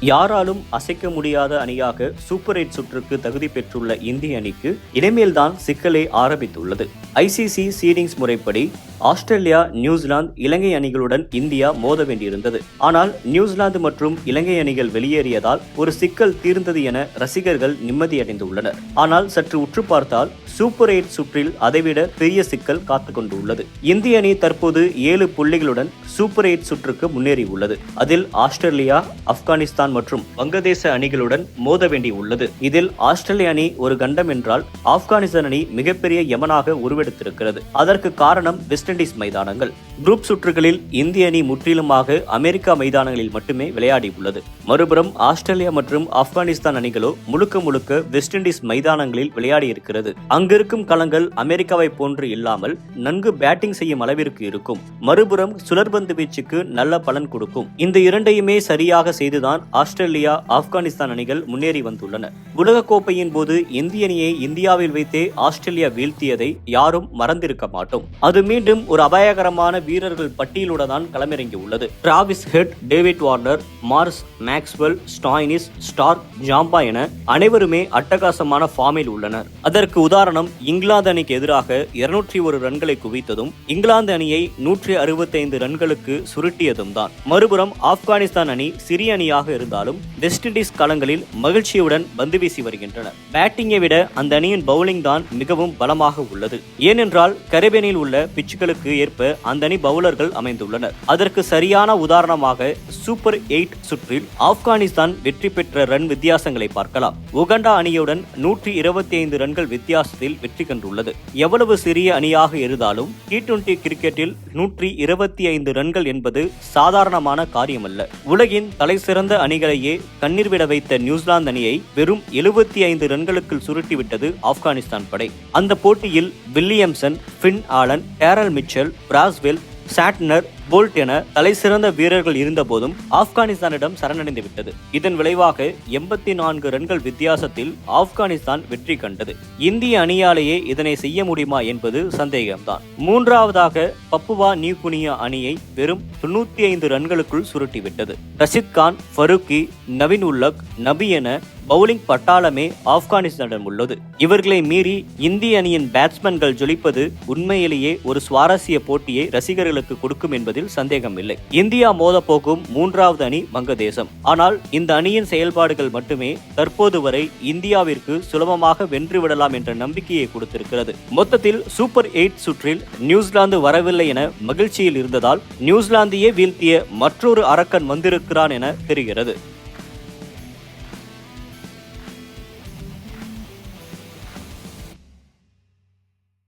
யாராலும் அசைக்க முடியாத அணியாக சூப்பர் எயிட் சுற்றுக்கு தகுதி பெற்றுள்ள இந்திய அணிக்கு இனிமேல்தான் சிக்கலே ஆரம்பித்துள்ளது. ஐசிசி சீடிங்ஸ் முறைப்படி ஆஸ்திரேலியா நியூசிலாந்து இலங்கை அணிகளுடன் இந்தியா மோத வேண்டியிருந்தது. ஆனால் நியூசிலாந்து மற்றும் இலங்கை அணிகள் வெளியேறியதால் ஒரு சிக்கல் தீர்ந்தது என ரசிகர்கள் நிம்மதியடைந்துள்ளனர். ஆனால் சற்று உற்று பார்த்தால் சூப்பர் எயிட் சுற்றில் அதைவிட பெரிய சிக்கல் காத்துக் கொண்டுள்ளது இந்திய அணி தற்போது ஏழு புள்ளிகளுடன் சூப்பர் எயிட் சுற்றுக்கு முன்னேறியுள்ளது. அதில் ஆஸ்திரேலியா ஆப்கானிஸ்தான் மற்றும் வங்கதேச அணிகளுடன் மோத வேண்டியுள்ளது. இதில் ஆஸ்திரேலிய அணி ஒரு கண்டம் என்றால் ஆப்கானிஸ்தான் அணி மிகப்பெரிய யமனாக முடிவெடுத்திருக்கிறது அதற்கு காரணம் வெஸ்ட் இண்டீஸ் மைதானங்கள். குரூப் சுற்றுகளில் இந்திய அணி முற்றிலுமாக அமெரிக்கா மைதானங்களில் மட்டுமே விளையாடியுள்ளது மறுபுறம் ஆஸ்திரேலியா மற்றும் ஆப்கானிஸ்தான் அணிகளோ முழுக்க முழுக்க வெஸ்ட் இண்டீஸ் மைதானங்களில் விளையாடி இருக்கிறது. அங்கிருக்கும் களங்கள் அமெரிக்காவை போன்று இல்லாமல் நன்கு பேட்டிங் செய்யும் அளவிற்கு இருக்கும். மறுபுறம் சுழற்பந்து வீச்சுக்கு நல்ல பலன் கொடுக்கும். இந்த இரண்டையுமே சரியாக செய்துதான் ஆஸ்திரேலியா ஆப்கானிஸ்தான் அணிகள் முன்னேறி வந்துள்ளன. உலகக்கோப்பையின் போது இந்திய அணியை இந்தியாவில் வைத்தே ஆஸ்திரேலியா வீழ்த்தியதை யாரும் மறந்திருக்க மாட்டோம். அது மீண்டும் ஒரு அபாயகரமான வீரர்கள் பட்டியலுடன் தான் களமிறங்கி உள்ளது. Travis Head David Warner Marsh Maxwell Stoinis Starc Zampa என அனைவருமே அட்டகாசமான ஃபார்மில் உள்ளனர். அதற்கு உதாரணம் இங்கிலாந்து அணிக்கு எதிராக இருநூற்றி ஒரு ரன்களை குவித்ததும் இங்கிலாந்து அணியை நூற்றி அறுபத்தைந்து ரன்களுக்கு சுருட்டியதும் தான். மறுபுறம் ஆப்கானிஸ்தான் அணி சிறிய அணியாக இருந்தாலும் வெஸ்ட் இண்டீஸ் களங்களில் மகிழ்ச்சியுடன் பந்து வீசி வருகின்றனர். பேட்டிங்கை விட அந்த அணியின் பவுலிங் தான் மிகவும் பலமாக உள்ளது. ஏனென்றால் கரேபியனில் உள்ள பிச்சுகளுக்கு ஏற்ப அந்த அணி பவுலர்கள் அமைந்துள்ளனர். அதற்கு சரியான உதாரணமாக சூப்பர் எயிட் சுற்றில் ஆப்கானிஸ்தான் வெற்றி பெற்ற ரன் வித்தியாசங்களை பார்க்கலாம். உகண்டா அணியுடன் நூற்றி இருபத்தி ஐந்து ரன்கள் வித்தியாசத்தில் வெற்றி கண்டுள்ளது. எவ்வளவு சிறிய அணியாக இருந்தாலும் டி டுவெண்டி கிரிக்கெட்டில் நூற்றி இருபத்தி ஐந்து ரன்கள் என்பது சாதாரணமான காரியமல்ல. உலகின் தலைசிறந்த அணிகளையே கண்ணீர் விட வைத்த நியூசிலாந்து அணியை வெறும் எழுபத்தி ஐந்து ரன்களுக்குள் சுருட்டிவிட்டது ஆப்கானிஸ்தான் படை. அந்த போட்டியில் Williamson Finn Allen Daryl Mitchell Bracewell Santner Boult என தலைசிறந்த வீரர்கள் இருந்தபோதும் ஆப்கானிஸ்தானிடம் சரணடைந்து விட்டது இதன் விளைவாக எண்பத்தி நான்கு ரன்கள் வித்தியாசத்தில் ஆப்கானிஸ்தான் வெற்றி கண்டது. இந்திய அணியாலேயே இதனை செய்ய முடியுமா என்பது சந்தேகம்தான். மூன்றாவதாக பப்புவா நியூகுனியா அணியை வெறும் தொண்ணூத்தி ஐந்து ரன்களுக்குள் சுருட்டிவிட்டது. ரஷித் கான் ஃபருக்கி நவீன் உல்லக் நபி என பவுலிங் பட்டாளமே ஆப்கானிஸ்தானிடம் உள்ளது. இவர்களை மீறி இந்திய அணியின் பேட்ஸ்மேன்கள் ஜொலிப்பது உண்மையிலேயே ஒரு சுவாரஸ்ய போட்டியை ரசிகர்களுக்கு கொடுக்கும் என்பது என்பதில் சந்தேகம் இல்லை இந்தியா மோதப்போகும் மூன்றாவது அணி வங்கதேசம். ஆனால் இந்த அணியின் செயல்பாடுகள் மட்டுமே தற்போது வரை இந்தியாவிற்கு சுலபமாக வென்று விடலாம் என்ற நம்பிக்கையை கொடுத்திருக்கிறது. மொத்தத்தில் சூப்பர் எயிட் சுற்றில் நியூசிலாந்து வரவில்லை என மகிழ்ச்சியில் இருந்ததால் நியூசிலாந்தையே வீழ்த்திய மற்றொரு அரக்கன் வந்திருக்கிறான் என தெரிகிறது.